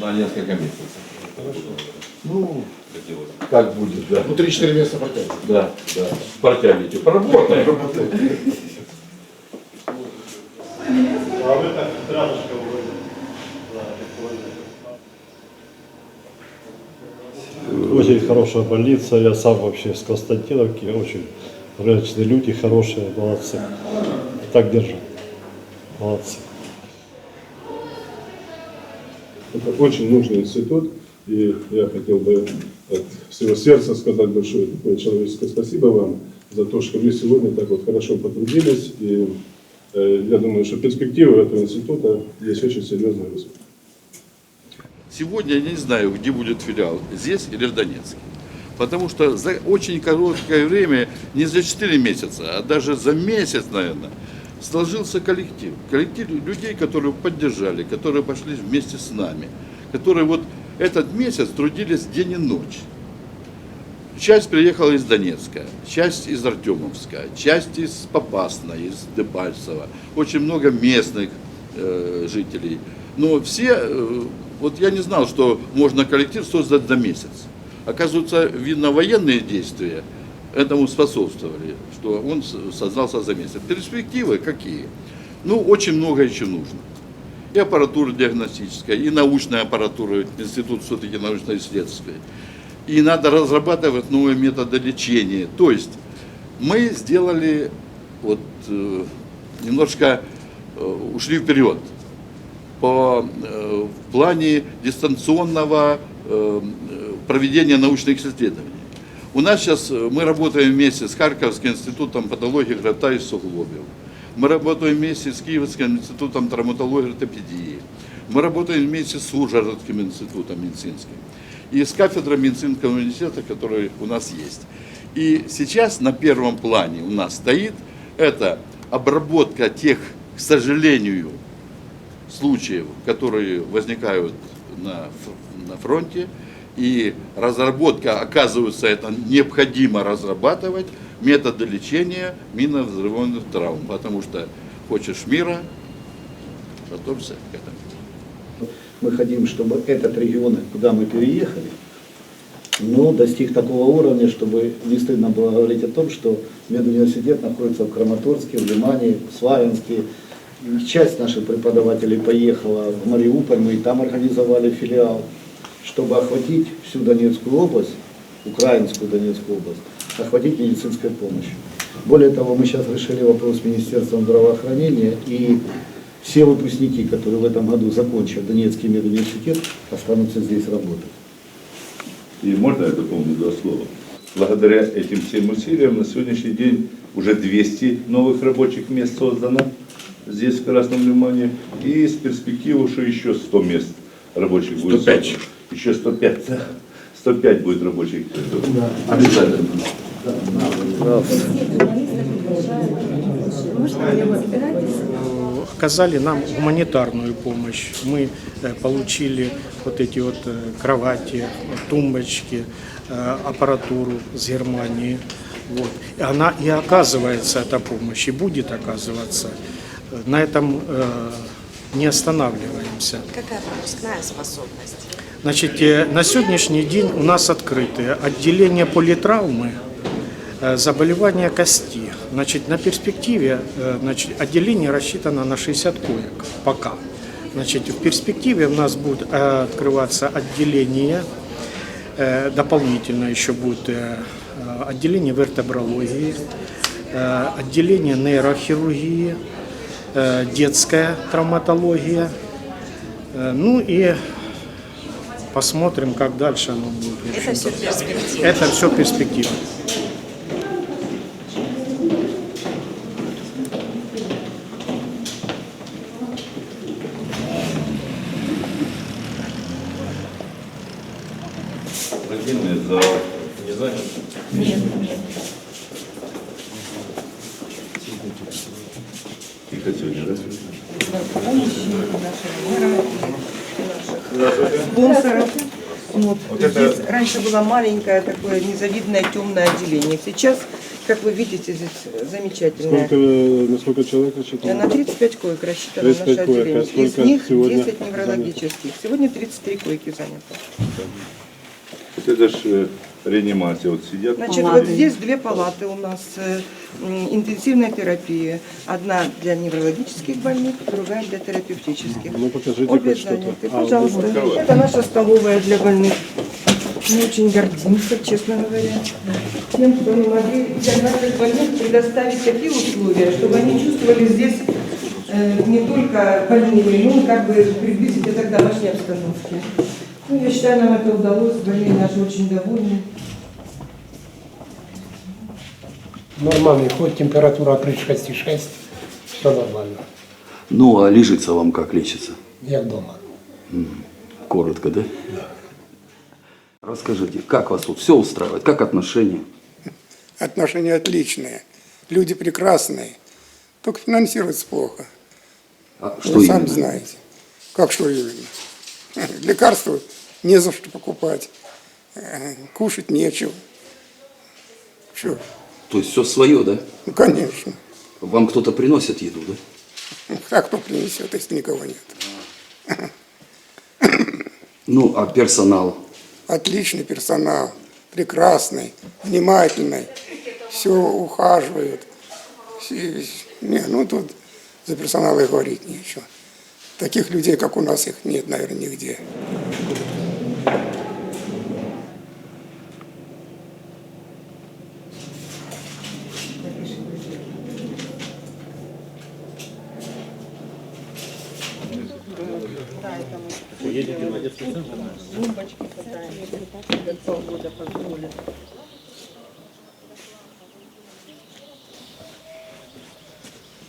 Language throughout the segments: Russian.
На несколько месяцев. Ну, как будет, да. Ну, 3-4 месяца протянет. Да, да. Протянете. Поработаем. А ви так вроде. Очень хорошая больница, я сам вообще с Константиновки, очень порядочные люди, хорошие, молодцы. Так держим. Молодцы. Это очень нужный институт, и я хотел бы от всего сердца сказать большое такое человеческое спасибо вам за то, что вы сегодня так вот хорошо потрудились, и э, я думаю, что перспективы этого института есть очень серьезные. Сегодня я не знаю, где будет филиал, здесь или в Донецке. Потому что за очень короткое время, не за 4 месяца, а даже за месяц, наверное, сложился коллектив. Коллектив людей, которые поддержали, которые пошли вместе с нами, которые вот этот месяц трудились день и ночь. Часть приехала из Донецка, часть из Артемовска, часть из Попасна, из Дебальцева. Очень много местных э, жителей. Но все, э, вот я не знал, что можно коллектив создать за месяц. Оказывается, видно, военные действия этому способствовали, что он создался за месяц. Перспективы какие? Ну, очень много еще нужно. И аппаратура диагностическая, и научная аппаратура, институт все-таки научно-исследовательский. И надо разрабатывать новые методы лечения. То есть мы сделали, вот э, немножко э, ушли вперед по, э, в плане дистанционного проведения научных исследований. У нас сейчас э, мы работаем вместе с Харьковским институтом патологии грота и суглобил. Мы работаем вместе с Киевским институтом травматологии и ортопедии. Мы работаем вместе с Ужгородским институтом медицинским. И с кафедрой медицинского университета, который у нас есть. И сейчас на первом плане у нас стоит это обработка тех, к сожалению, случаев, которые возникают на, на фронте, и разработка, оказывается, это необходимо разрабатывать, методы лечения минно-взрывных травм, потому что хочешь мира, готовься к этому. Мы хотим, чтобы этот регион, куда мы переехали, но достиг такого уровня, чтобы не стыдно было говорить о том, что медуниверситет находится в Краматорске, в Лимане, в Славянске. Часть наших преподавателей поехала в Мариуполь, мы и там организовали филиал, чтобы охватить всю Донецкую область, украинскую Донецкую область, охватить медицинской помощью. Более того, мы сейчас решили вопрос с Министерством здравоохранения и все выпускники, которые в этом году закончат Донецкий медуниверситет, останутся здесь работать. И можно я дополню два слова? Благодаря этим всем усилиям на сегодняшний день уже 200 новых рабочих мест создано здесь, в Красном Лимане. И с перспективой, что еще 100 мест рабочих будет 105. создано. Еще 105, да. 105 будет рабочих мест. Обязательно. оказали нам гуманитарную помощь. Мы э, получили вот эти вот э, кровати, тумбочки, э, аппаратуру с Германии. Вот. И она и оказывается, эта помощь, и будет оказываться. На этом не останавливаемся. Какая пропускная способность? Значит, э, на сегодняшний день у нас открыты отделение политравмы, э, заболевания кости. Значит, на перспективе э, значит, отделение рассчитано на 60 коек пока. Значит, в перспективе у нас будет открываться отделение, дополнительно еще будет отделение вертебрологии, отделение нейрохирургии, детская травматология, э, ну и посмотрим, как дальше оно будет. Это все перспектива. Это все перспектива. Зал. Не занят? Тихо сегодня, да? Спонсоров. Вот. Вот это- Здесь раньше было маленькое такое незавидное темное отделение. Сейчас, как вы видите, здесь замечательное. Сколько, э, на сколько человек Э, рассчитано? На 35 коек рассчитано 35 наше коек, а отделение. Из сколько них сегодня 10 неврологических. Сегодня 33 койки занято. Вот это ж реанимация, вот сидят. Значит, вот здесь две палаты у нас э, интенсивной терапии. Одна для неврологических больных, другая для терапевтических. Ну покажите Обе заняты. А, Пожалуйста. вот Это наша столовая для больных. Мы очень гордимся, честно говоря, тем, что мы могли для наших больных предоставить такие условия, чтобы они чувствовали здесь э, не только больными, но и как бы приблизить это к домашней обстановке. Ну, я считаю, нам это удалось, больные наши очень довольны. Нормальный ход, температура 36,6, все нормально, Ну, а лежится вам как лечится? як дома. Коротко, да? Да. Расскажите, как вас тут все устраивает? Как отношения? Отношения отличные, люди прекрасные, только финансируется плохо. А Вы что сами именно? знаете. Как что именно? Лекарства не за что покупать, э, кушать нечего. Что? То есть все свое, да? Ну, конечно. Вам кто-то приносит еду, да? А кто принесет, если никого нет? Ну, а персонал? Отличный персонал, прекрасный, внимательный, все ухаживают. Все- Не, ну тут за персонал и говорить нечего. Таких людей, как у нас, их нет, наверное, нигде.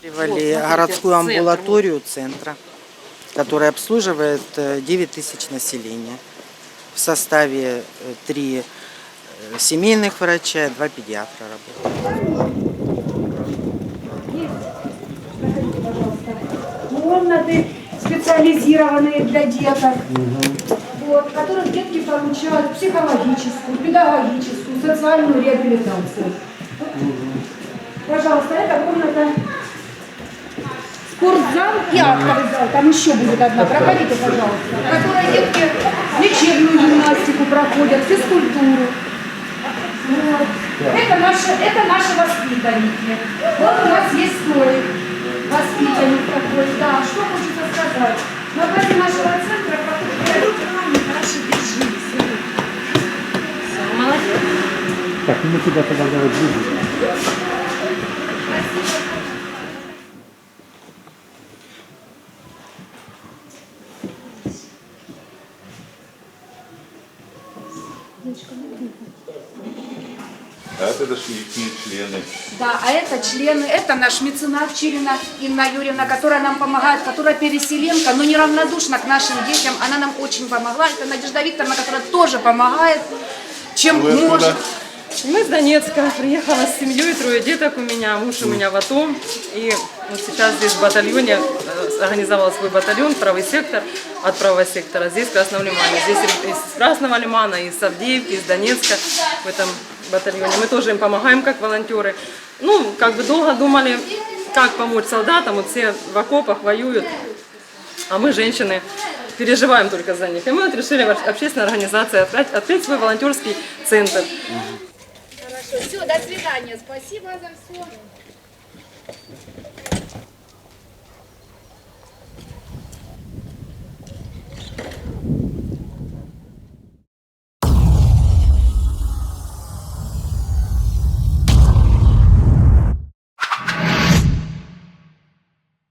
Привели городскую амбулаторию центра, которая обслуживает э, 9 тысяч населения. В составе э, три э, семейных врача, два педиатра работают. комнаты специализированные для деток, вот, в которых детки получают психологическую, педагогическую, социальную реабилитацию. Пожалуйста, эта комната спортзал и актовый зал. Там еще будет одна. Проходите, пожалуйста. В которой детки лечебную гимнастику проходят, физкультуру. Вот. Это, наши, это наши воспитанники. Вот у нас есть столик. Воспитанник такой, да. Что хочется сказать? На базе нашего центра проходит хорошо держись. Молодец. Так, мы тебя тогда давай ближе. А это их члены. Да, а это члены, это наш меценат Чирина Инна Юрьевна, которая нам помогает, которая переселенка, но неравнодушна к нашим детям. Она нам очень помогла. Это Надежда Викторовна, которая тоже помогает, чем Вы откуда? Мы с Донецка. Приехала с семьей, трое деток у меня, муж у меня в АТО. И вот сейчас здесь в батальоне, э, организовал свой батальон, правый сектор, от правого сектора. Здесь в Красном Лимане. Здесь из Красного Лимана, из Авдеевки, из Донецка в этом батальоне. Мы тоже им помогаем как волонтеры. Ну, как бы долго думали, как помочь солдатам. Вот все в окопах воюют. А мы, женщины, переживаем только за них. И мы вот решили в общественной организации открыть, открыть свой волонтерский центр. Все, до свидания. Спасибо за все.